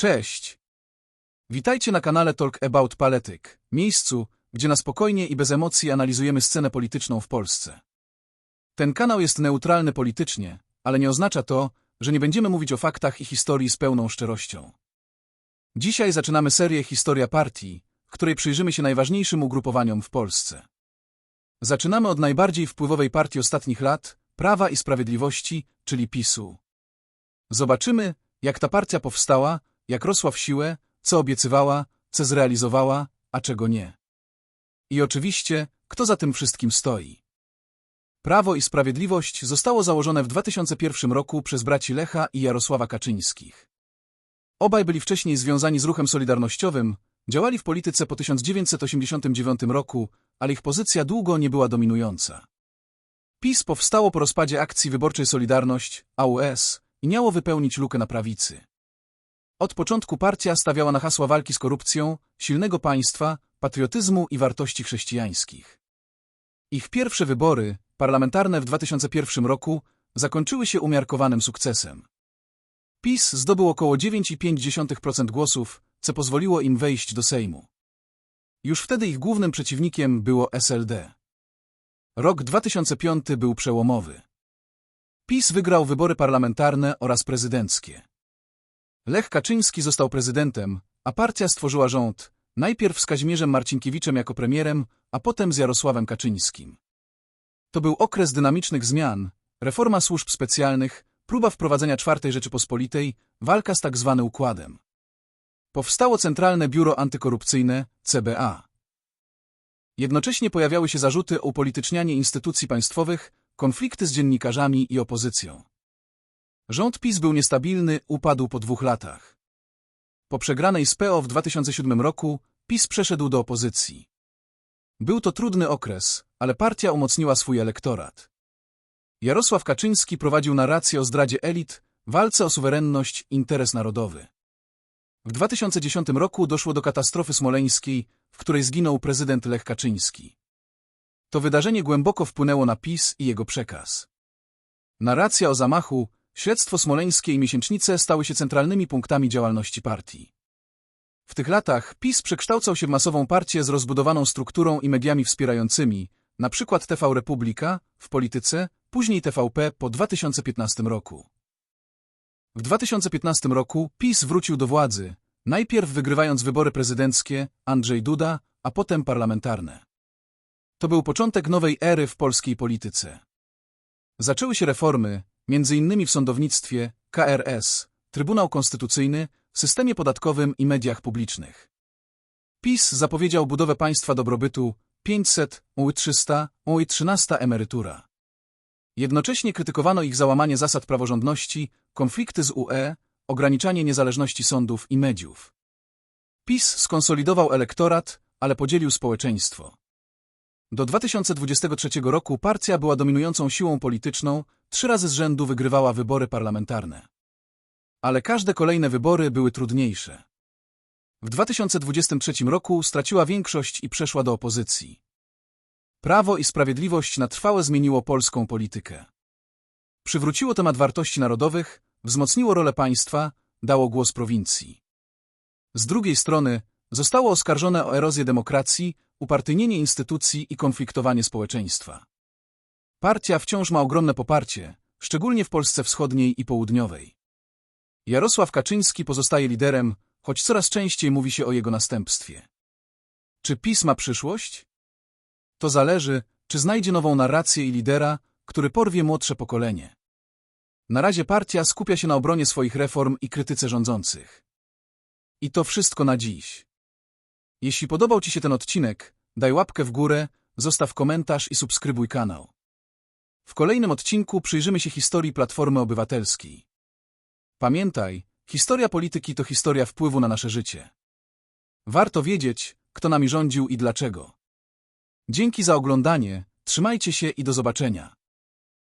Cześć! Witajcie na kanale Talk About Polityk, miejscu, gdzie na spokojnie i bez emocji analizujemy scenę polityczną w Polsce. Ten kanał jest neutralny politycznie, ale nie oznacza to, że nie będziemy mówić o faktach i historii z pełną szczerością. Dzisiaj zaczynamy serię Historia Partii, w której przyjrzymy się najważniejszym ugrupowaniom w Polsce. Zaczynamy od najbardziej wpływowej partii ostatnich lat, Prawa i Sprawiedliwości, czyli PiSu. Zobaczymy, jak ta partia powstała, jak rosła w siłę, co obiecywała, co zrealizowała, a czego nie. I oczywiście, kto za tym wszystkim stoi. Prawo i Sprawiedliwość zostało założone w 2001 roku przez braci Lecha i Jarosława Kaczyńskich. Obaj byli wcześniej związani z ruchem solidarnościowym, działali w polityce po 1989 roku, ale ich pozycja długo nie była dominująca. PiS powstało po rozpadzie akcji wyborczej Solidarność, AUS, i miało wypełnić lukę na prawicy. Od początku partia stawiała na hasła walki z korupcją, silnego państwa, patriotyzmu i wartości chrześcijańskich. Ich pierwsze wybory, parlamentarne w 2001 roku, zakończyły się umiarkowanym sukcesem. PiS zdobył około 9,5% głosów, co pozwoliło im wejść do Sejmu. Już wtedy ich głównym przeciwnikiem było SLD. Rok 2005 był przełomowy. PiS wygrał wybory parlamentarne oraz prezydenckie. Lech Kaczyński został prezydentem, a partia stworzyła rząd, najpierw z Kazimierzem Marcinkiewiczem jako premierem, a potem z Jarosławem Kaczyńskim. To był okres dynamicznych zmian, reforma służb specjalnych, próba wprowadzenia czwartej Rzeczypospolitej, walka z tak zwanym układem. Powstało Centralne Biuro Antykorupcyjne, CBA. Jednocześnie pojawiały się zarzuty o upolitycznianie instytucji państwowych, konflikty z dziennikarzami i opozycją. Rząd PiS był niestabilny, upadł po dwóch latach. Po przegranej z PO w 2007 roku PiS przeszedł do opozycji. Był to trudny okres, ale partia umocniła swój elektorat. Jarosław Kaczyński prowadził narrację o zdradzie elit, walce o suwerenność, interes narodowy. W 2010 roku doszło do katastrofy smoleńskiej, w której zginął prezydent Lech Kaczyński. To wydarzenie głęboko wpłynęło na PiS i jego przekaz. Narracja o zamachu, śledztwo smoleńskie i miesięcznice stały się centralnymi punktami działalności partii. W tych latach PiS przekształcał się w masową partię z rozbudowaną strukturą i mediami wspierającymi, na przykład TV Republika, w polityce, później TVP po 2015 roku. W 2015 roku PiS wrócił do władzy, najpierw wygrywając wybory prezydenckie Andrzej Duda, a potem parlamentarne. To był początek nowej ery w polskiej polityce. Zaczęły się reformy, między innymi w sądownictwie, KRS, Trybunał Konstytucyjny, systemie podatkowym i mediach publicznych. PiS zapowiedział budowę państwa dobrobytu 500, UI 300, UI 13 emerytura. Jednocześnie krytykowano ich załamanie zasad praworządności, konflikty z UE, ograniczanie niezależności sądów i mediów. PiS skonsolidował elektorat, ale podzielił społeczeństwo. Do 2023 roku partia była dominującą siłą polityczną, trzy razy z rzędu wygrywała wybory parlamentarne. Ale każde kolejne wybory były trudniejsze. W 2023 roku straciła większość i przeszła do opozycji. Prawo i Sprawiedliwość na trwałe zmieniło polską politykę. Przywróciło temat wartości narodowych, wzmocniło rolę państwa, dało głos prowincji. Z drugiej strony zostało oskarżone o erozję demokracji, upartyjnienie instytucji i konfliktowanie społeczeństwa. Partia wciąż ma ogromne poparcie, szczególnie w Polsce wschodniej i południowej. Jarosław Kaczyński pozostaje liderem, choć coraz częściej mówi się o jego następstwie. Czy PiS ma przyszłość? To zależy, czy znajdzie nową narrację i lidera, który porwie młodsze pokolenie. Na razie partia skupia się na obronie swoich reform i krytyce rządzących. I to wszystko na dziś. Jeśli podobał Ci się ten odcinek, daj łapkę w górę, zostaw komentarz i subskrybuj kanał. W kolejnym odcinku przyjrzymy się historii Platformy Obywatelskiej. Pamiętaj, historia polityki to historia wpływu na nasze życie. Warto wiedzieć, kto nami rządził i dlaczego. Dzięki za oglądanie, trzymajcie się i do zobaczenia.